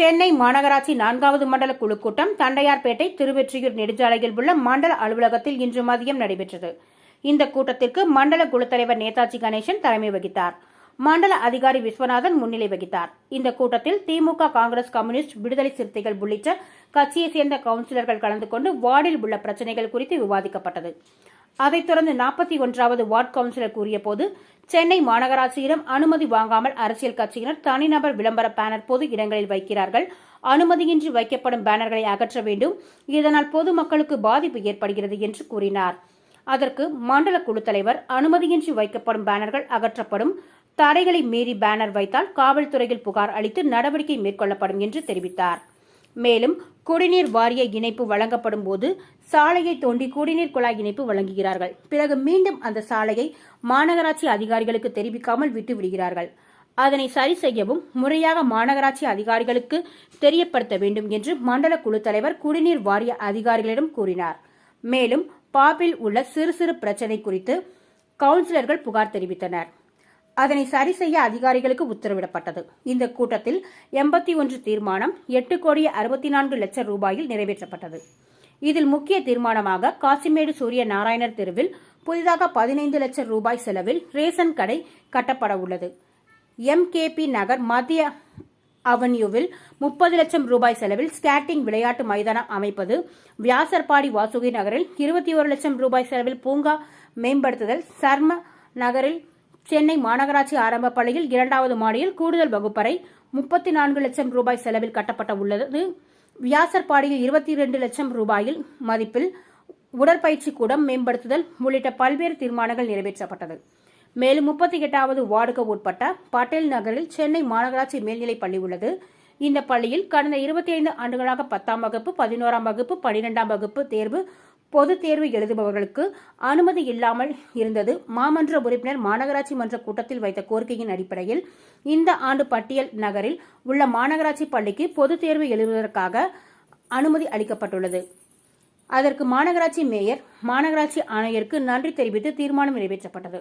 சென்னை மாநகராட்சி நான்காவது மண்டல குழு கூட்டம் தண்டையார்பேட்டை திருவெற்றியூர் நெடுஞ்சாலையில் உள்ள மண்டல அலுவலகத்தில் இன்று மதியம் நடைபெற்றது. இந்த கூட்டத்திற்கு மண்டல குழு தலைவர் நேதாஜி கணேசன் தலைமை வகித்தார். மண்டல அதிகாரி விஸ்வநாதன் முன்னிலை வகித்தார். இந்த கூட்டத்தில் திமுக காங்கிரஸ் கம்யூனிஸ்ட் விடுதலை சிறுத்தைகள் உள்ளிட்ட கட்சியைச் சேர்ந்த கவுன்சிலர்கள் கலந்து கொண்டு வார்டில் உள்ள பிரச்சினைகள் குறித்து விவாதிக்கப்பட்டது. அதைத் தொடர்ந்து நாற்பத்தி ஒன்றாவது வார்டு கவுன்சிலர் கூறியபோது சென்னை மாநகராட்சியிடம் அனுமதி வாங்காமல் அரசியல் கட்சியினர் தனிநபர் விளம்பர பேனர் பொது இடங்களில் வைக்கிறார்கள். அனுமதியின்றி வைக்கப்படும் பேனர்களை அகற்ற வேண்டும். இதனால் பொதுமக்களுக்கு பாதிப்பு ஏற்படுகிறது என்று கூறினார். அதற்கு மண்டல குழு தலைவர் அனுமதியின்றி வைக்கப்படும் பேனர்கள் அகற்றப்படும். தடைகளை மீறி பேனர் வைத்தால் காவல்துறையில் புகார் அளித்து நடவடிக்கை மேற்கொள்ளப்படும் என்று தெரிவித்தார். மேலும் குடிநீர் வாரிய இணைப்பு வழங்கப்படும் போது சாலையை தோண்டி குடிநீர் குழாய் இணைப்பு வழங்குகிறார்கள். பிறகு மீண்டும் அந்த சாலையை மாநகராட்சி அதிகாரிகளுக்கு தெரிவிக்காமல் விட்டு விடுகிறார்கள். அதனை சரி செய்யவும் முறையாக மாநகராட்சி அதிகாரிகளுக்கு தெரியப்படுத்த வேண்டும் என்று மண்டல குழு தலைவர் குடிநீர் வாரிய அதிகாரிகளிடம் கூறினார். மேலும் பாப்பில் உள்ள சிறு சிறு பிரச்சனை குறித்து கவுன்சிலர்கள் புகார் தெரிவித்தனர். அதனை சரி செய்ய அதிகாரிகளுக்கு உத்தரவிடப்பட்டது. இந்த கூட்டத்தில் எண்பத்தி ஒன்று தீர்மானம் எட்டு கோடி அறுபத்தி நான்கு லட்சம் ரூபாயில் நிறைவேற்றப்பட்டது. இதில் முக்கிய தீர்மானமாக காசிமேடு சூரிய நாராயணர் தெருவில் புதிதாக பதினைந்து லட்சம் ரூபாய் செலவில் ரேஷன் கடை கட்டப்பட உள்ளது. எம்கேபி நகர் மத்திய அவென்யூவில் முப்பது லட்சம் ரூபாய் செலவில் ஸ்கேட்டிங் விளையாட்டு மைதானம் அமைப்பது வியாசர்பாடி வாசுகி நகரில் இருபத்தி ஒரு லட்சம் ரூபாய் செலவில் பூங்கா மேம்படுத்துதல் சர்ம நகரில் சென்னை மாநகராட்சி ஆரம்ப பள்ளியில் இரண்டாவது மாடியில் கூடுதல் வகுப்பறை முப்பத்தி நான்கு லட்சம் ரூபாய் செலவில் கட்டப்பட்ட உள்ளது வியாசர்பாடியில் இருபத்தி இரண்டு லட்சம் ரூபாயில் மதிப்பில் உடற்பயிற்சி கூடம் மேம்படுத்துதல் உள்ளிட்ட பல்வேறு தீர்மானங்கள் நிறைவேற்றப்பட்டது. மேலும் முப்பத்தி எட்டாவது வார்டுக்கு உட்பட்ட பட்டேல் நகரில் சென்னை மாநகராட்சி மேல்நிலைப் பள்ளி உள்ளது. இந்த பள்ளியில் கடந்த இருபத்தி ஐந்து ஆண்டுகளாக பத்தாம் வகுப்பு பதினோராம் வகுப்பு பனிரெண்டாம் வகுப்பு தேர்வு பொதுத் தேர்வு எழுதுபவர்களுக்கு அனுமதி இல்லாமல் இருந்தது. மாமன்ற உறுப்பினர் மாநகராட்சி மன்ற கூட்டத்தில் வைத்த கோரிக்கையின் அடிப்படையில் இந்த ஆண்டு பட்டியல் நகரில் உள்ள மாநகராட்சி பள்ளிக்கு பொதுத் தேர்வு எழுதுவதற்காக அனுமதி அளிக்கப்பட்டுள்ளது. அதற்கு மாநகராட்சி மேயர் மாநகராட்சி ஆணையருக்கு நன்றி தெரிவித்து தீர்மானம் நிறைவேற்றப்பட்டது.